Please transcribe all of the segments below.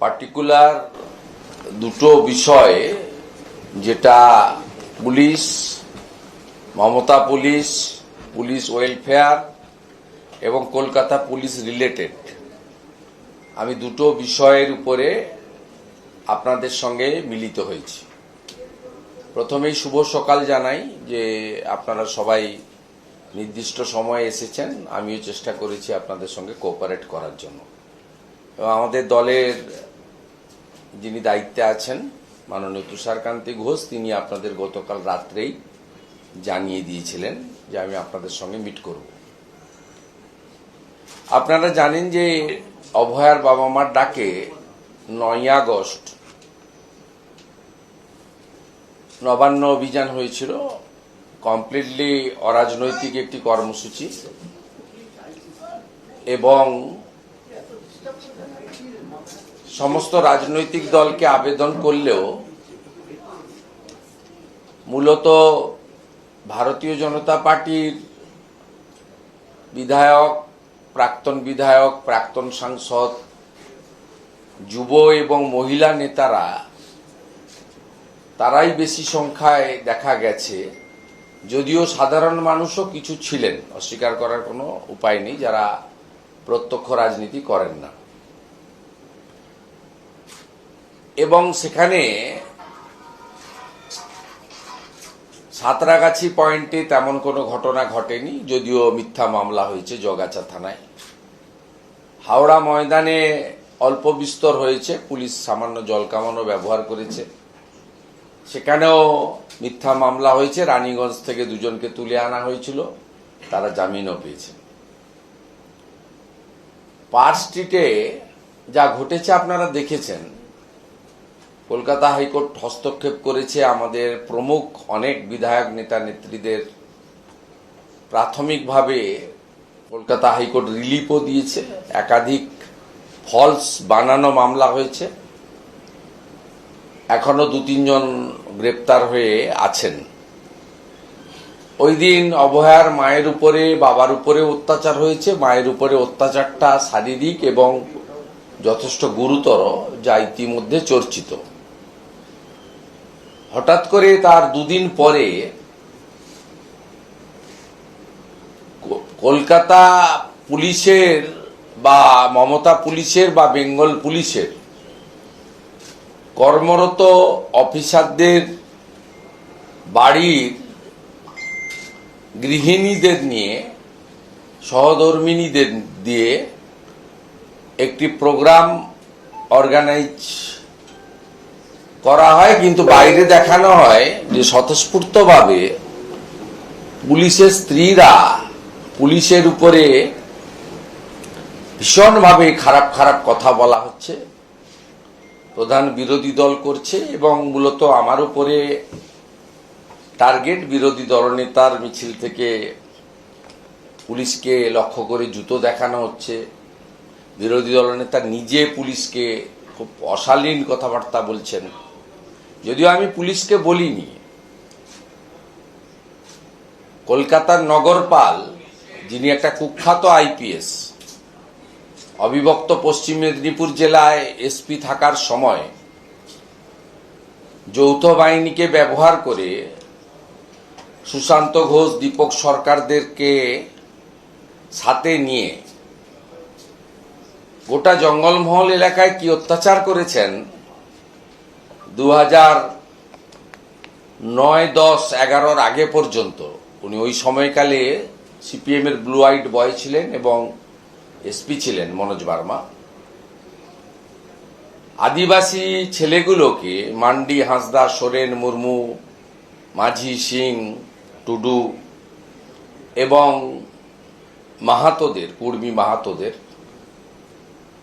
Particular দুটো বিষয়ে, যেটা police, Mamata police police welfare এবং কলকাতা পুলিশ রিলেটেড আমি দুটো বিষয়ের উপরে আপনাদের সঙ্গে মিলিত হয়েছি। প্রথমেই শুভ সকাল জানাই, যে আপনারা সবাই নির্দিষ্ট সময়ে এসেছেন, আমিও চেষ্টা করেছি আপনাদের সঙ্গে কোঅপারেট করার জন্য। এবং আমাদের দলের যিনি দায়িত্বে আছেন, মাননীয় তুষারকান্তি ঘোষ, তিনি আপনাদের গতকাল রাত্রেই জানিয়ে দিয়েছিলেন যে আমি আপনাদের সঙ্গে মিট করব। আপনারা জানেন যে অভয়ার বাবা মার ডাকে নয় আগস্ট নবান্ন অভিযান হয়েছিল, কমপ্লিটলি অরাজনৈতিক একটি কর্মসূচি, এবং সমস্ত রাজনৈতিক দলকে আবেদন করলেও মূলত ভারতীয় জনতা পার্টির বিধায়ক, প্রাক্তন বিধায়ক, প্রাক্তন সাংসদ, যুব এবং মহিলা নেতারা, তারাই বেশি সংখ্যায় দেখা গেছে। যদিও সাধারণ মানুষও কিছু ছিলেন, অস্বীকার করার কোনো উপায় নেই, যারা প্রত্যক্ষ রাজনীতি করেন না। এবং সেখানে সাঁতরাগাছি পয়েন্টে তেমন কোনো ঘটনা ঘটেনি, যদিও মিথ্যা মামলা হয়েছে জগাছা থানায়। হাওড়া ময়দানে অল্প বিস্তর হয়েছে, পুলিশ সামান্য জল কামানো ব্যবহার করেছে। সেখানেও মিথ্যা মামলা হয়েছে, রানীগঞ্জ থেকে দুজনকে তুলে আনা হয়েছিল, তারা জামিনও পেয়েছে। পার্ক স্ট্রিটে যা ঘটেছে আপনারা দেখেছেন কলকাতা হাইকোর্ট হস্তক্ষেপ করেছে আমাদের প্রমুখ অনেক বিধায়ক নেতা নেত্রীদের। প্রাথমিকভাবে কলকাতা হাইকোর্ট রিলিফও দিয়েছে। একাধিক ফলস বানানো মামলা হয়েছে। এখনও দু তিনজন গ্রেপ্তার হয়ে আছেন। ওই দিন অভয়ার মায়ের উপরে, বাবার উপরে অত্যাচার হয়েছে। মায়ের উপরে অত্যাচারটা শারীরিক এবং যথেষ্ট গুরুতর, যা ইতিমধ্যে চর্চিত। হঠাৎ করে তার দুদিন পরে কলকাতা পুলিশের বা মমতা পুলিশের বা বেঙ্গল পুলিশের কর্মরত অফিসারদের বাড়ির গৃহিণীদের নিয়ে, সহধর্মিনীদের দিয়ে একটি প্রোগ্রাম অর্গানাইজ করা হয়, কিন্তু বাইরে দেখানো হয় যে স্বতঃস্ফূর্তভাবে পুলিশের স্ত্রীরা পুলিশের উপরে ভীষণভাবে খারাপ খারাপ কথা বলা হচ্ছে। প্রধান বিরোধী দল করছে এবং মূলত আমার উপরে টার্গেট বিরোধী দলনেতার মিছিল থেকে পুলিশকে লক্ষ্য করে জুতো দেখানো হচ্ছে। বিরোধী দলনেতা নিজে পুলিশকে খুব অশালীন কথাবার্তা বলছেন। যদিও আমি পুলিশকে বলিনি। কলকাতার নগরপাল, যিনি একটা কুখ্যাত আইপিএস, অবিভক্ত পশ্চিম মেদিনীপুর জেলায় এসপি থাকার সময় যৌথ বাহিনীকে ব্যবহার করে সুশান্ত ঘোষ, দীপক সরকারদেরকে সাথে নিয়ে গোটা জঙ্গলমহল এলাকায় কি অত্যাচার করেছেন দু হাজার নয় দশ এগারোর আগে পর্যন্ত উনি ওই সময়কালে সিপিএম এর ব্লু আইট বয় ছিলেন এবং এসপি ছিলেন মনোজ বার্মা। আদিবাসী ছেলেগুলোকে মান্ডি, হাঁসদা, সোরেন, মুর্মু, মাঝি, সিং, টুডু এবং মাহাতোদের, কুর্মী মাহাতোদের,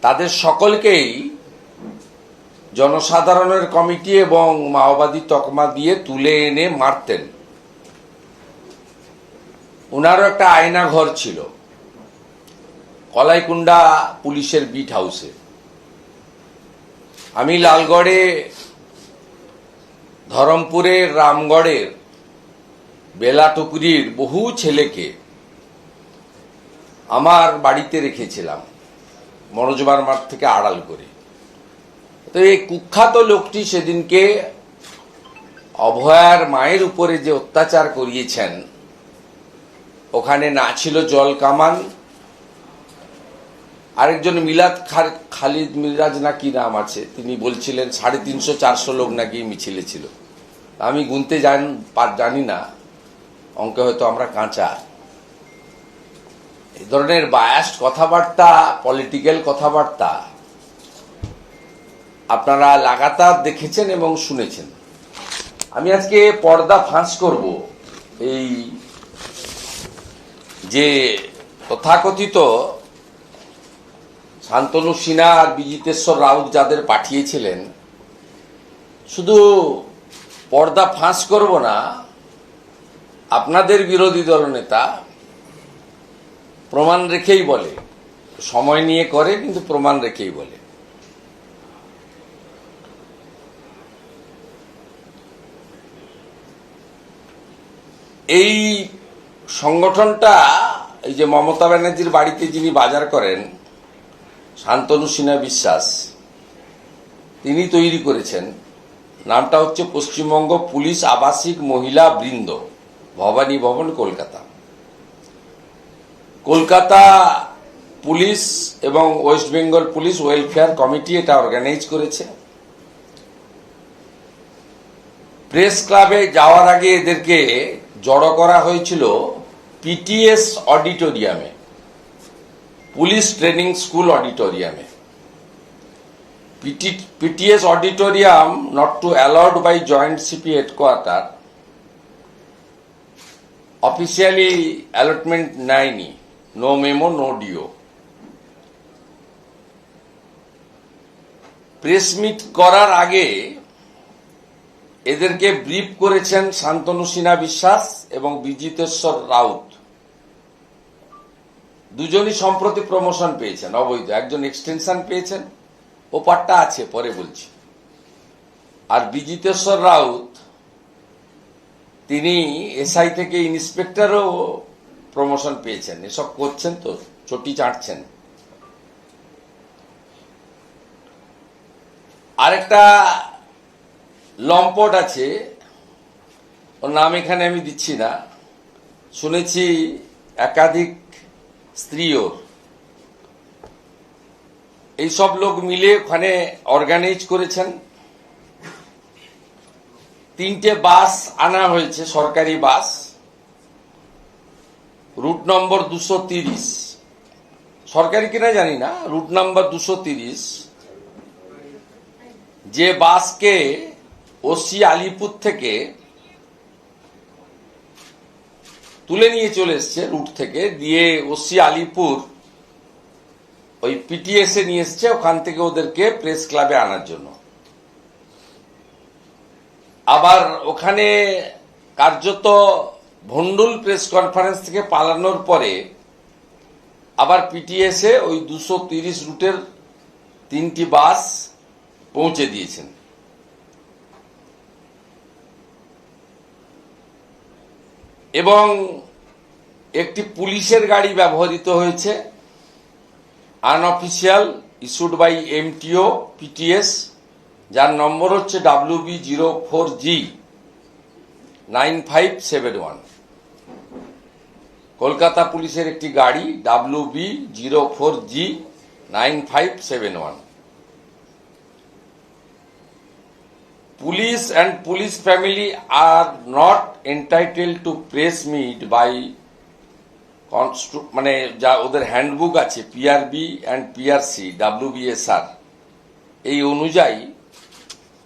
তাদের সকলকেই জনসাধারণের কমিটি এবং মাওবাদী তকমা দিয়ে তুলে এনে মারতেন। উনারও একটা আয়না ঘর ছিল। কলাইকুণ্ডা পুলিশের বিট হাউসে। আমি লালগড়ে ধরমপুরের রামগড়ের বেলাটুকুরির বহু ছেলেকে আমার বাড়িতে রেখেছিলাম, মনোজ বার্মার থেকে আড়াল করে। তো এই কুখ্যাত লোকটি সেদিনকে অভয়ার মায়ের উপরে যে অত্যাচার করিয়েছেন, ওখানে না ছিল জল কামান। আরেকজন মিলাদ খালিদ মিরাজ না কি নাম আছে, তিনি বলছিলেন সাড়ে তিনশো চারশো লোক নাকি মিছিলে ছিল। আমি গুনতে জান জানি না, অঙ্কে হয়তো আমরা কাঁচা। এ ধরনের বায়াস্ট কথাবার্তা পলিটিক্যাল কথাবার্তা আপনারা লাগাতার দেখেছেন এবং শুনেছেন। আমি আজকে পর্দা ফাঁস করব। এই যে তথাকথিত শান্তনু সিনহা আর বিজিতেশ্বর রাউত যাদের পাঠিয়েছিলেন, শুধু পর্দা ফাঁস করব না, আপনাদের বিরোধী দলনেতা প্রমাণ রেখেই বলে। সময় নিয়ে করে, কিন্তু প্রমাণ রেখেই বলে। এই সংগঠনটা, এই যে মমতা ব্যানার্জির বাড়িতে যিনি বাজার করেন, শান্তনু সিনহা বিশ্বাস, তিনি তৈরি করেছেন। নামটা হচ্ছে পশ্চিমবঙ্গ পুলিশ আবাসিক মহিলা বৃন্দ, ভবানী ভবন, কলকাতা। কলকাতা পুলিশ এবং West Bengal police welfare committee এটা অর্গানাইজ করেছে। প্রেস ক্লাবে যাওয়ার আগে এদেরকে জড়ো করা হয়েছিল পিটিএস অডিটোরিয়ামে, পুলিশ ট্রেনিং স্কুল অডিটোরিয়ামে। PTS auditorium not to allowed by joint CP headquarter officially allotment নেয়নি no memo no DO press meet করার আগে এদেরকে ব্রিফ করেছেন শান্তনু সিনহা বিশ্বাস এবং বিজিতেশ্বর রাউত। দুজনই সম্প্রতি প্রমোশন পেয়েছেন, অবৈধ। একজন এক্সটেনশন পেয়েছেন। ও আছে, পরে বলছি। আর বিজিতেশ্বর রাউত, তিনি এসআই থেকে ইন্সপেক্টরও প্রমোশন পেয়েছেন। এসব করছেন তো, চটি চাটছেন। আরেকটা লম্পট আছে। ওর নাম এখানে আমি দিচ্ছি না। শুনেছি একাধিক স্ত্রী ওর এইসব লোক মিলে ওখানে অর্গানাইজ করেছেন। তিনটে বাস আনা হয়েছে, সরকারি বাস। রুট নম্বর দুশো তিরিশ। সরকারি কিনা জানি না, রুট নাম্বার দুশো তিরিশ। যে বাসকে ওসি আলিপুর থেকে তুলে নিয়ে চলে এসছে রুট থেকে। দিয়ে ওসি আলিপুর ওই পিটিএস এ নিয়ে এসছে ওখান থেকে ওদেরকে প্রেস ক্লাবে আনার জন্য। আবার ওখানে কার্যত ভন্ডুল প্রেস কনফারেন্স থেকে পালানোর পরে আবার পিটিএস এ ওই দুশো তিরিশ রুটের তিনটি বাস পৌঁছে দিয়েছেন। এবং একটি পুলিশের গাড়ি ব্যবহৃত হয়েছে unofficial issued by MTO PTS যার নম্বর হচ্ছে W B zero four G nine five seven one Kolkata পুলিশের একটি গাড়ি W B zero four G nine five seven one police and police family are not entitled to press meet by মানে যা ওদের handbook আছে PRB and PRC ডাব্লিউবিএসআর এই অনুযায়ী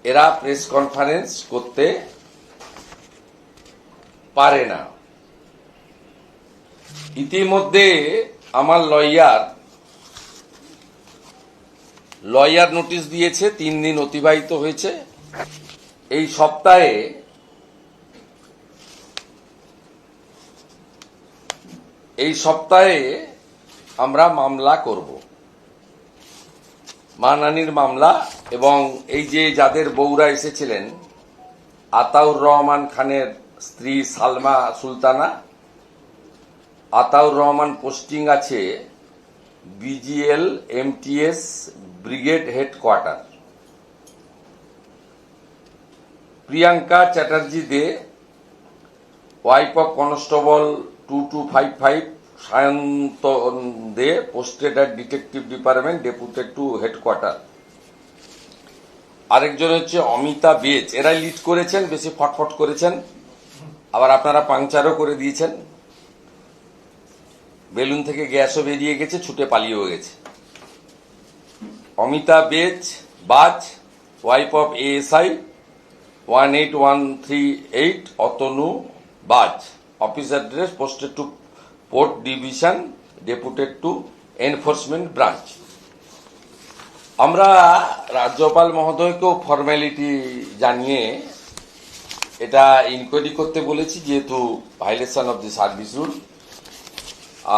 এরা প্রেস কনফারেন্স করতে পারে না। ইতিমধ্যে আমার লয়ার লয়ার নোটিশ দিয়েছে, তিন দিন অতিবাহিত হয়েছে। এই সপ্তাহে এই সপ্তাহে আমরা মামলা করব। মানানির মামলা এবং এই যে যাদের বউরা এসেছিলেন, আতাউর রহমান খানের স্ত্রী সালমা সুলতানা, আতাউর রহমান পোস্টিং আছে BGL MTS brigade headquarter. Priyanka Chatterjee De wife of constable two two five five, Sayantan De posted at detective department, deputed to headquarter. আরেকজন হচ্ছে অমিতা বেজ, এরাই লিড করেছেন, বেশি ফটফট করেছেন, আবার আপনারা পাংচারও করে দিয়েছেন। বেলুন থেকে গ্যাসও বেরিয়ে গেছে, ছুটে পালিয়েও গেছে। Amita Bej, Baj wife of ASI one eight one three eight Atanu Baj. Office address posted to port division deputed to enforcement branch আমরা রাজ্যপাল মহোদয়কেও ফর্মালিটি জানিয়ে এটা ইনকোয়ারি করতে বলেছি, যেহেতু violation of the service rule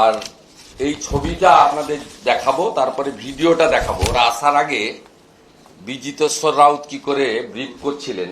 আর এই ছবিটা আপনাদের দেখাবো, তারপরে ভিডিওটা দেখাবো। ওরা আসার আগে বিজিতেশ্বর রাউত কি করে ব্রিফ করছিলেন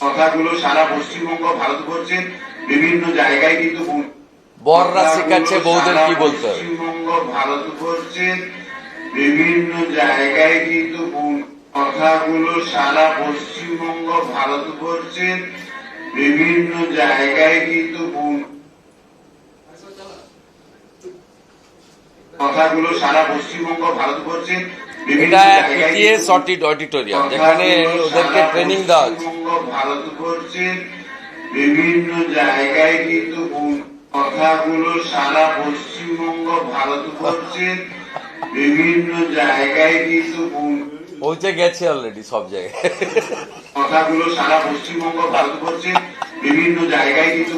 কথাগুলো সারা পশ্চিমবঙ্গ ভারতবর্ষের বিভিন্ন জায়গায় কিন্তু বররা শেখাচ্ছে বৌদের কি বলতে হবে। পশ্চিমবঙ্গ ভারতবর্ষের বিভিন্ন জায়গায় কিন্তু কথাগুলো সারা পশ্চিমবঙ্গ ভারতবর্ষের বিভিন্ন জায়গায় কিন্তু কথাগুলো সারা পশ্চিমবঙ্গ ভারতবর্ষের বিভিন্ন এটা জায়গায় পিটিএস অডিটোরিয়াম যেখানে ওদেরকে ট্রেনিং দেওয়া হচ্ছে। পশ্চিমবঙ্গ ভারতবর্ষের বিভিন্ন জায়গায় কিন্তু কথাগুলো সারা পশ্চিমবঙ্গ ভারতবর্ষের বিভিন্ন জায়গায় কিন্তু পৌঁছে গেছে অলরেডি সব জায়গায়। কথাগুলো সারা পশ্চিমবঙ্গ ভারতবর্ষের বিভিন্ন জায়গায় কিন্তু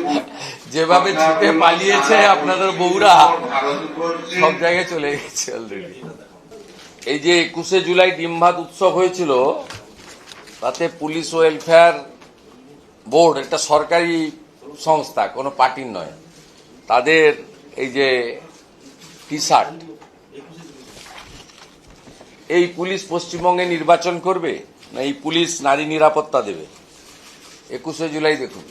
যেভাবে ছুটে পালিয়েছে আপনাদের বউরা সব জায়গায় চলে গেছে অলরেডি এই যে একুশে জুলাই ডিমভাত উৎসব হয়েছিল তাতে পুলিশ ওয়েলফেয়ার বোর্ড একটা সরকারি সংস্থা, কোনো পার্টির নয়। তাদের এই যে টি শার্ট এই পুলিশ পশ্চিমবঙ্গে নির্বাচন করবে না এই পুলিশ নারী নিরাপত্তা দেবে? একুশে জুলাই দেখুন।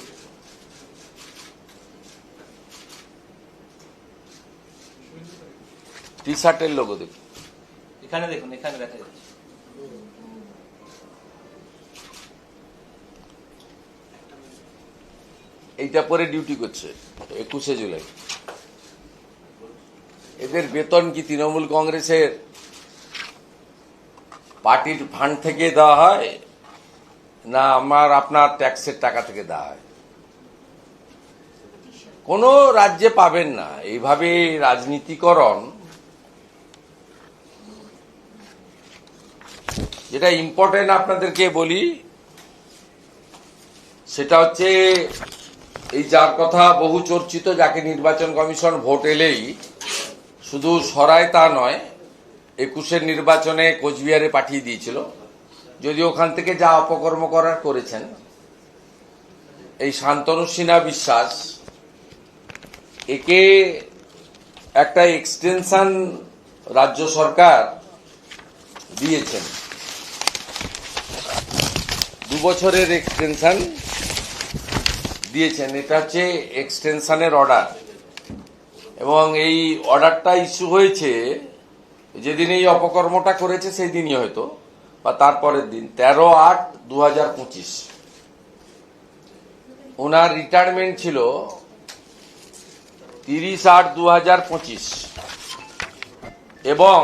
টি শার্টের লোগো দেখুন। এখানে দেখুন, এখানে দেখা যাচ্ছে। এইটা পরে ডিউটি করছে, একুশে জুলাই। এদের বেতন কি তৃণমূল কংগ্রেসের? পার্টির ফান্ড থেকে দেওয়া হয়, না আমার, আপনার ট্যাক্সের টাকা থেকে দেওয়া হয়? কোনো রাজ্যে পাবেন না। এইভাবে রাজনীতিকরণ, যেটা ইম্পর্টেন্ট আপনাদেরকে বলি, সেটা হচ্ছে এই যার কথা বহু চর্চিত, যাকে নির্বাচন কমিশন ভোট এলেই শুধু সরায় তা নয়, একুশের নির্বাচনে কোচবিহারে পাঠিয়ে দিয়েছিল। যদি ওখান থেকে যা অপকর্ম করার করেছেন। এই শান্তনু সিনহা বিশ্বাস, একে একটা এক্সটেনশন রাজ্য সরকার দিয়েছেন। দু বছরের এক্সটেনশন দিয়েছেন, এটা হচ্ছে এক্সটেনশনের অর্ডার এবং এই অর্ডারটা ইস্যু হয়েছে, যেদিন এই অপকর্মটা করেছে সেই দিনই হয়তো, বা তারপরের দিন, তেরো আট দু হাজার পঁচিশ। ওনার রিটায়ারমেন্ট ছিল তিরিশ আট দু হাজার পঁচিশ। এবং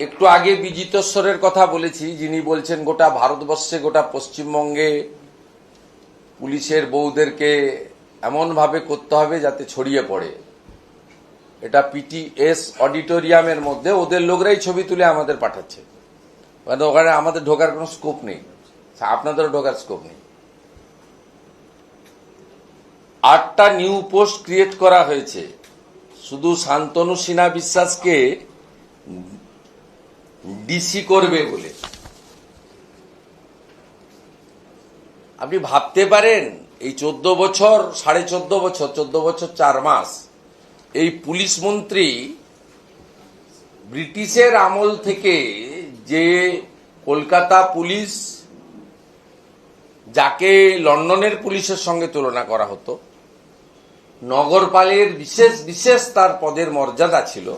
একটু আগে বিজিতেশ্বরের কথা বলেছি, যিনি বলছেন গোটা ভারতবর্ষে, গোটা পশ্চিমবঙ্গে পুলিশের বউদেরকে এমনভাবে করতে হবে যাতে ছড়িয়ে পড়ে। এটা পিটিএস অডিটোরিয়ামের মধ্যে ওদের লোকরাই ছবি তুলে আমাদের পাঠাচ্ছে। মানে ওখানে আমাদের ঢোকার কোনো স্কোপ নেই। আপনাদেরও ঢোকার স্কোপ নেই। আটটা নিউ পোস্ট ক্রিয়েট করা হয়েছে। শুধু শান্তনু সিনহা বিশ্বাসকে ডিসি করবে বলে। আপনি ভাবতে পারেন, এই চোদ্দ বছর, সাড়ে চোদ্দ বছর চোদ্দ বছর চার মাস, এই পুলিশ মন্ত্রী ব্রিটিশের আমল থেকে যে কলকাতা পুলিশ যাকে লন্ডনের পুলিশের সঙ্গে তুলনা করা হতো, নগরপালের বিশেষ বিশেষ তার পদের মর্যাদা ছিল,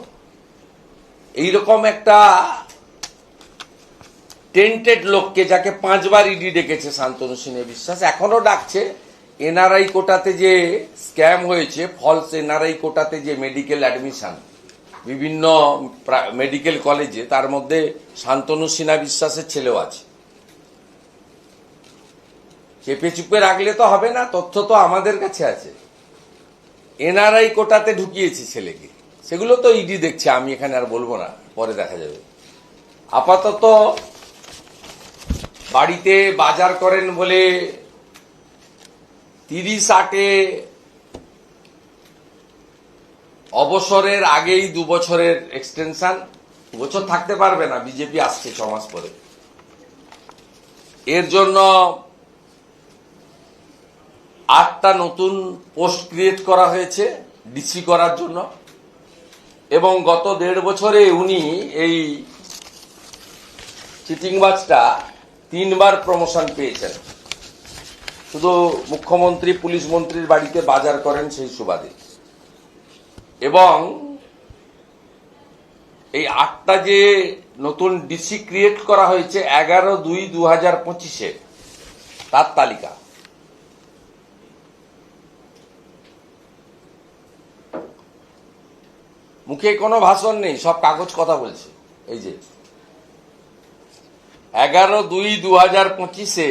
এইরকম একটা টেন্টেড লোককে যাকে পাঁচবার ইডি ডেকেছে শান্তনু সিংহে বিশ্বাস এখনও ডাকছে, এনআরআই কোটাতে যে স্ক্যাম হয়েছে ফলস এনআরআই কোটাতে যে মেডিকেল অ্যাডমিশন বিভিন্ন মেডিকেল কলেজে তার মধ্যে শান্তনু সিনহা বিশ্বাসের ছেলেও আছে। চেপে চুপে রাখলে তো হবে না, তথ্য তো আমাদের কাছে আছে। এনআরআই কোটাতে ঢুকিয়েছে ছেলেকে, সেগুলো তো ইডি দেখছে, আমি এখানে আর বলব না, পরে দেখা যাবে। আপাতত বাড়িতে বাজার করেন বলে তিরিশ আটে অবসরের আগেই দু বছরের এক্সটেনশন বছর থাকতে পারবে না, বিজেপি আসছে ছ মাস পরে। এর জন্য আটটা নতুন পোস্ট ক্রিয়েট করা হয়েছে ডিসি করার জন্য। এবং গত দেড় বছরে উনি এই চিটিংবাজটা তিনবার প্রমোশন পেয়েছেন। শুধু মুখ্যমন্ত্রী, পুলিশ মন্ত্রীর বাড়িতে বাজার করেন সেই সুবাদে। এবং এই আটটা যে নতুন ডিসি ক্রিয়েট করা হয়েছে এগারো দুই দু হাজার পঁচিশে, তার তালিকা। মুখে কোনো ভাষণ নেই, সব কাগজ কথা বলছে, এই যে। এগারো দুই দু হাজার পঁচিশে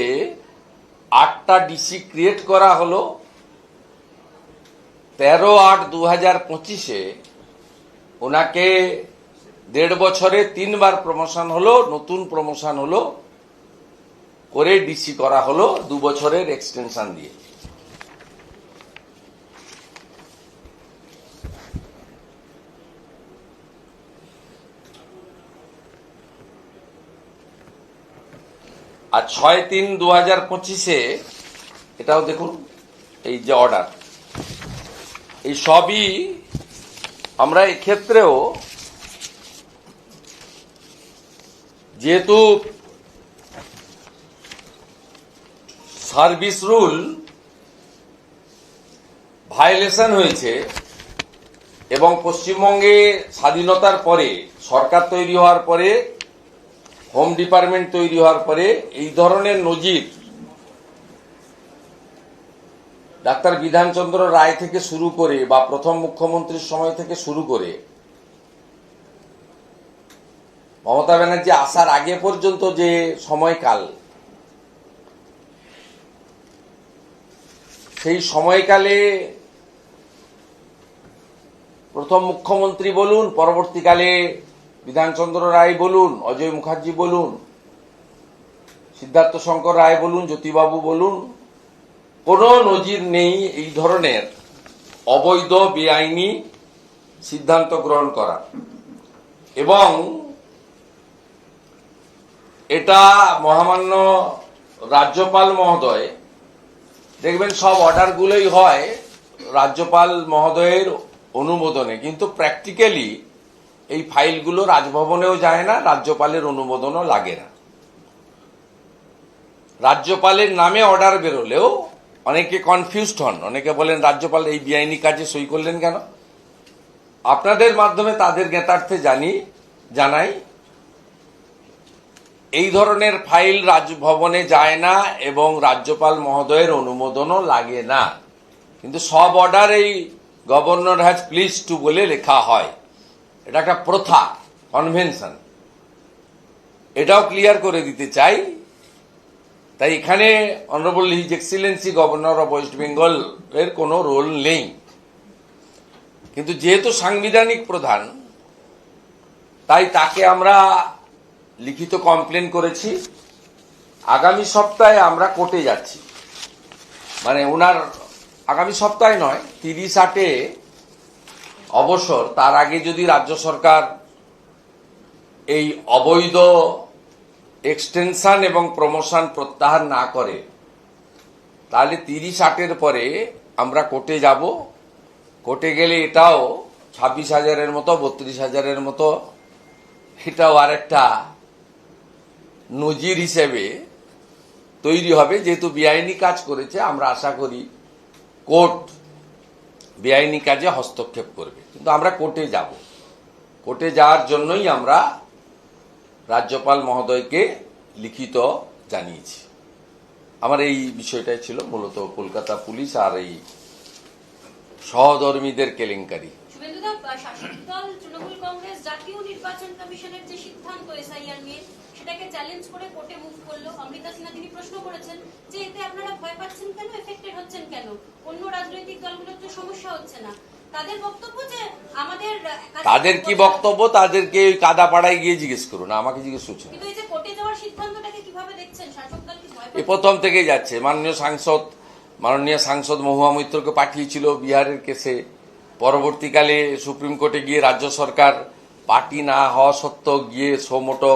আটটা ডিসি ক্রিয়েট করা হল। তেরো আট দু হাজার পঁচিশে ওনাকে দেড় বছরে তিনবার প্রমোশন হলো, নতুন প্রমোশন হলো, করে ডিসি করা হলো, দু বছরের এক্সটেনশন দিয়ে। আর ছয় তিন দু হাজার পঁচিশে এটাও দেখুন, এই যে অর্ডার এই সবই আমরা এক্ষেত্রেও যেহেতু সার্ভিস রুল ভায়োলেশন হয়েছে এবং পশ্চিমবঙ্গে স্বাধীনতার পরে, সরকার তৈরি হওয়ার পরে হোম ডিপার্টমেন্ট তৈরি হওয়ার পরে এই ধরনের নজির ডাক্তার বিধানচন্দ্র রায় থেকে শুরু করে বা প্রথম মুখ্যমন্ত্রীর সময় থেকে শুরু করে, মমতা ব্যানার্জি আসার আগে পর্যন্ত যে সময়কাল, সেই সময়কালে প্রথম মুখ্যমন্ত্রী বলুন, পরবর্তীকালে বিধানচন্দ্র রায় বলুন, অজয় মুখার্জি বলুন, সিদ্ধার্থ শঙ্কর রায় বলুন, জ্যোতিবাবু বলুন, কোনো নজির নেই এই ধরনের অবৈধ, বেআইনি সিদ্ধান্ত গ্রহণ করা। এবং এটা মহামান্য রাজ্যপাল মহোদয়, দেখবেন সব অর্ডারগুলোই হয় রাজ্যপাল মহোদয়ের অনুমোদনে, কিন্তু প্র্যাকটিক্যালি এই ফাইলগুলো রাজভবনেও যায় না, রাজ্যপালের অনুমোদনও লাগে না। রাজ্যপালের নামে অর্ডার বেরোলেও অনেকে কনফিউজড হন। অনেকে বলেন, রাজ্যপাল, এই বেআইনি কাজে সই করলেন কেন? আপনাদের মাধ্যমে তাদের জ্ঞাতার্থে জানি, জানাই, এই ধরনের ফাইল রাজভবনে যায় না এবং রাজ্যপাল মহোদয়ের অনুমোদনও লাগে না। কিন্তু সব অর্ডার এই গভর্নর হ্যাজ প্লিজ টু বলে লেখা হয়। এটা একটা প্রথা কনভেনশন এটাও ক্লিয়ার করে দিতে চাই। তাই এখানে honourable his excellency governor of West Bengal এর কোনো রোল নেই। কিন্তু যেহেতু সাংবিধানিক প্রধান, তাই তাকে আমরা লিখিত কমপ্লেন করেছি। আগামী সপ্তাহে আমরা কোর্টে যাচ্ছি। মানে ওনার আগামী সপ্তাহে নয়, তিরিশ আটে অবসর, তার আগে যদি রাজ্য সরকার এই অবৈধ এক্সটেনশন এবং প্রমোশন প্রত্যাহার না করে, তাহলে তিরিশ আটের পরে আমরা কোর্টে যাব। কোর্টে গেলে এটাও ছাব্বিশ হাজারের মতো, বত্রিশ হাজারের মতো, এটাও আরেকটা নজির হিসেবে তৈরি হবে। যেহেতু বেআইনি কাজ করেছে, আমরা আশা করি কোর্ট বেআইনি কাজে হস্তক্ষেপ করবে। কিন্তু আমরা কোর্টে যাব। কোর্টে যাওয়ার জন্যই আমরা রাজ্যপাল মহোদয়কে লিখিত জানিয়েছি। আমার এই বিষয়টাই ছিল মূলত কলকাতা পুলিশ আর এই সহধর্মীদের কেলেঙ্কারি। দল, তৃণমূল কংগ্রেস জাতীয় নির্বাচন কমিশনের যে সিদ্ধান্ত, এসআইআর নিয়ে সেটাকে চ্যালেঞ্জ করে কোর্টে মুভ করল। অমৃতা সিনহা তিনি প্রশ্ন করেছেন যে এতে আপনারা ভয় পাচ্ছেন কেন? এফেক্টেড হচ্ছেন কেন? অন্য রাজনৈতিক দলগুলোর তো সমস্যা হচ্ছে না। তাদের বক্তব্য যে আমাদের তাদের কি বক্তব্য তাদেরকে ওই কাদাপাড়ায় গিয়ে জিজ্ঞেস করুন আমাকে জিজ্ঞেস করছেন। কিন্তু এই যে কোর্টে যাওয়ার সিদ্ধান্তটাকে কীভাবে দেখছেন? শাসক দল কি ভয় এ প্রথম থেকেই যাচ্ছে। মাননীয় সাংসদ মাননীয় সাংসদ মহুয়া মৈত্রকে পাঠিয়েছিল বিহারের কেসে। পরবর্তীকালে সুপ্রিম কোর্টে গিয়ে রাজ্য সরকার পার্টি না হওয়া সত্ত্বেও গিয়ে সোমোটো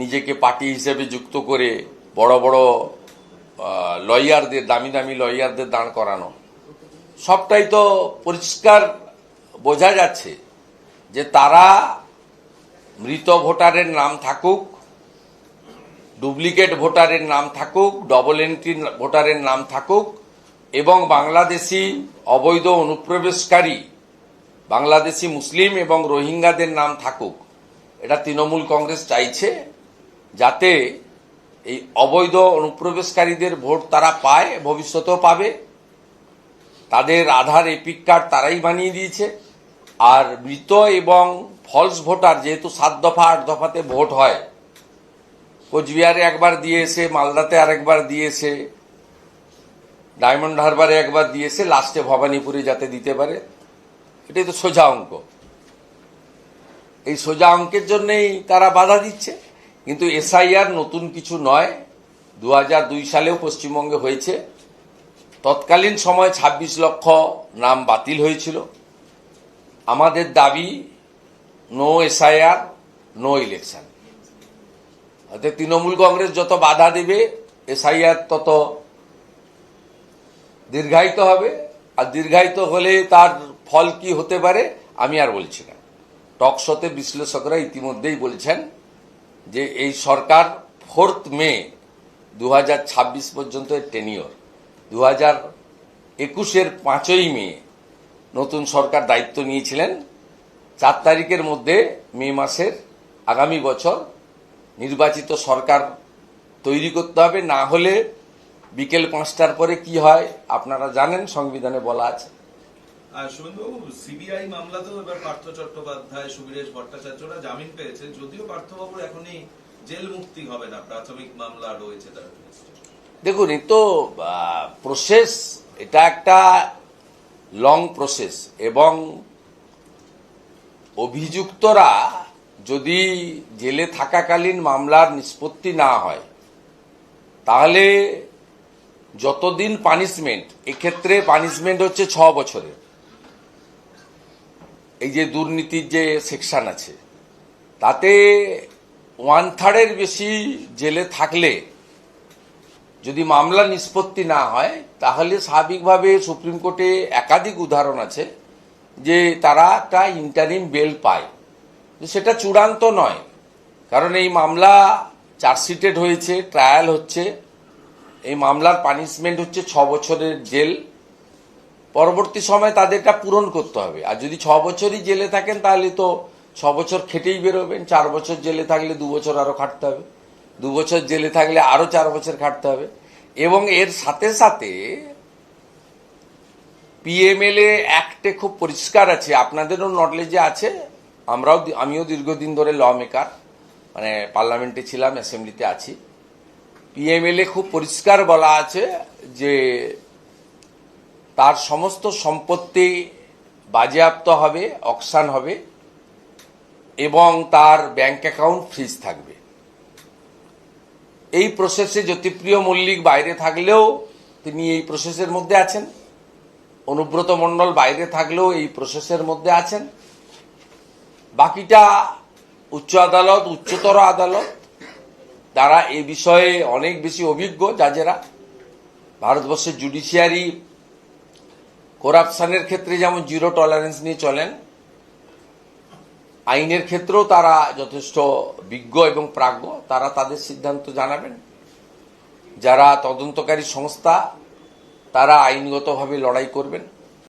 নিজেকে পার্টি হিসেবে যুক্ত করে বড় বড় লয়ারদের, দামি দামি লয়ারদের দাঁড় করানো। সবটাই তো পরিষ্কার বোঝা যাচ্ছে যে তারা মৃত ভোটারের নাম থাকুক, ডুপ্লিকেট ভোটারের নাম থাকুক ডবল এন্ট্রি ভোটারের নাম থাকুক, এবং বাংলাদেশি অবৈধ অনুপ্রবেশকারী, বাংলাদেশি মুসলিম এবং রোহিঙ্গাদের নাম থাকুক। এটা তৃণমূল কংগ্রেস চাইছে। যাতে এই অবৈধ অনুপ্রবেশকারীদের ভোট তারা পায়, ভবিষ্যতেও পাবে। তাদের আধার এপিক কার্ড তারাই বানিয়ে দিয়েছে। আর মৃত এবং ফলস ভোটার যেহেতু সাত দফা, আট দফাতে ভোট হয়, কোচবিহারে একবার দিয়েছে, মালদাতে আরেকবার দিয়েছে, ডায়মন্ড হারবারে একবার দিয়েছে, লাস্টে ভবানীপুরে যাতে দিতে পারে। এটাই তো সোজা অঙ্ক। এই সোজা অঙ্কের জন্যেই তারা বাধা দিচ্ছে। কিন্তু এসআইআর নতুন কিছু নয়। দু হাজার দুই সালেও পশ্চিমবঙ্গে হয়েছে। তৎকালীন সময় ২৬ লক্ষ নাম বাতিল হয়েছিল। আমাদের দাবি নো এসআইআর নো ইলেকশন অর্থাৎ তৃণমূল কংগ্রেস যত বাধা দেবে এসআইআর তত দীর্ঘায়িত হবে। আর দীর্ঘায়িত হলে তার ফল কি হতে পারে, আমি আর বলছি না। টকশোতে বিশ্লেষকরা ইতিমধ্যেই বলছেন যে এই সরকার ফোর্থ মে দু হাজার ছাব্বিশ পর্যন্ত টেনিওর দু হাজার একুশের পাঁচই মে নতুন সরকার দায়িত্ব নিয়েছিলেন। চার তারিখের মধ্যে মে মাসের আগামী বছর নির্বাচিত সরকার তৈরি করতে হবে। না হলে বিকেল পাঁচটার পরে কি হয় আপনারা জানেন, সংবিধানে বলা আছে। আর শুভেন্দুবাবু সিবিআই মামলাতেও এবার পার্থ চট্টোপাধ্যায়, সুবীরেশ ভট্টাচার্যরা জামিন পেয়েছে, যদিও পার্থবাবুর এখনই জেল মুক্তি হবে না, প্রাথমিক মামলা রয়েছে তার against এ। দেখুন তো প্রসেস এটা একটা লং প্রসেস এবং অভিযুক্তরা যদি জেলে থাকাকালীন মামলার নিষ্পত্তি না হয়, তাহলে যতদিন পানিশমেন্ট এক্ষেত্রে পানিশমেন্ট হচ্ছে ছ বছরের এই যে দুর্নীতির যে সেকশন আছে, তাতে ওয়ান থার্ডের বেশি জেলে থাকলে যদি মামলা নিষ্পত্তি না হয়, তাহলে স্বাভাবিকভাবে সুপ্রিম কোর্টে একাধিক উদাহরণ আছে যে তারা একটা ইন্টারিম বেল পায়। সেটা চূড়ান্ত নয়, কারণ এই মামলা চার্জশিটেড হয়েছে, ট্রায়াল হচ্ছে। এই মামলার পানিশমেন্ট হচ্ছে ছ বছরের জেল। পরবর্তী সময় তাদেরটা পূরণ করতে হবে। আর যদি ছ বছরই জেলে থাকেন, তাহলে তো ছ বছর খেটেই বেরোবেন। চার বছর জেলে থাকলে দু বছর আরও খাটতে হবে। দু বছর জেলে থাকলে আরও চার বছর খাটতে হবে। এবং এর সাথে সাথে পিএমএলএ অ্যাক্টে খুব পরিষ্কার আছে। আপনাদেরও নলেজে আছে। আমরাও আমিও দীর্ঘদিন ধরে ল মেকার মানে পার্লামেন্টে ছিলাম অ্যাসেম্বলিতে আছি। পিএমএলএ খুব পরিষ্কার বলা আছে যে তার সমস্ত সম্পত্তি বাজেয়াপ্ত হবে অকসান হবে, এবং তার ব্যাংক অ্যাকাউন্ট ফ্রিজ থাকবে। এই প্রসেসে জ্যোতিপ্রিয় মল্লিক বাইরে থাকলেও তিনি এই প্রসেসের মধ্যে আছেন। অনুব্রত মণ্ডল বাইরে থাকলেও এই প্রসেসের মধ্যে আছেন। বাকিটা উচ্চ আদালত, উচ্চতর আদালত তারা এ বিষয়ে অনেক বেশি অভিজ্ঞ জাজেরা ভারতবর্ষের জুডিশিয়ারি করাপশনের ক্ষেত্রে যেমন জিরো টলারেন্স নিয়ে চলেন, আইনের ক্ষেত্রেও তারা যথেষ্ট বিজ্ঞ এবং প্রাজ্ঞ, তারা তাদের সিদ্ধান্ত জানাবেন। যারা তদন্তকারী সংস্থা, তারা আইনগতভাবে লড়াই করবেন।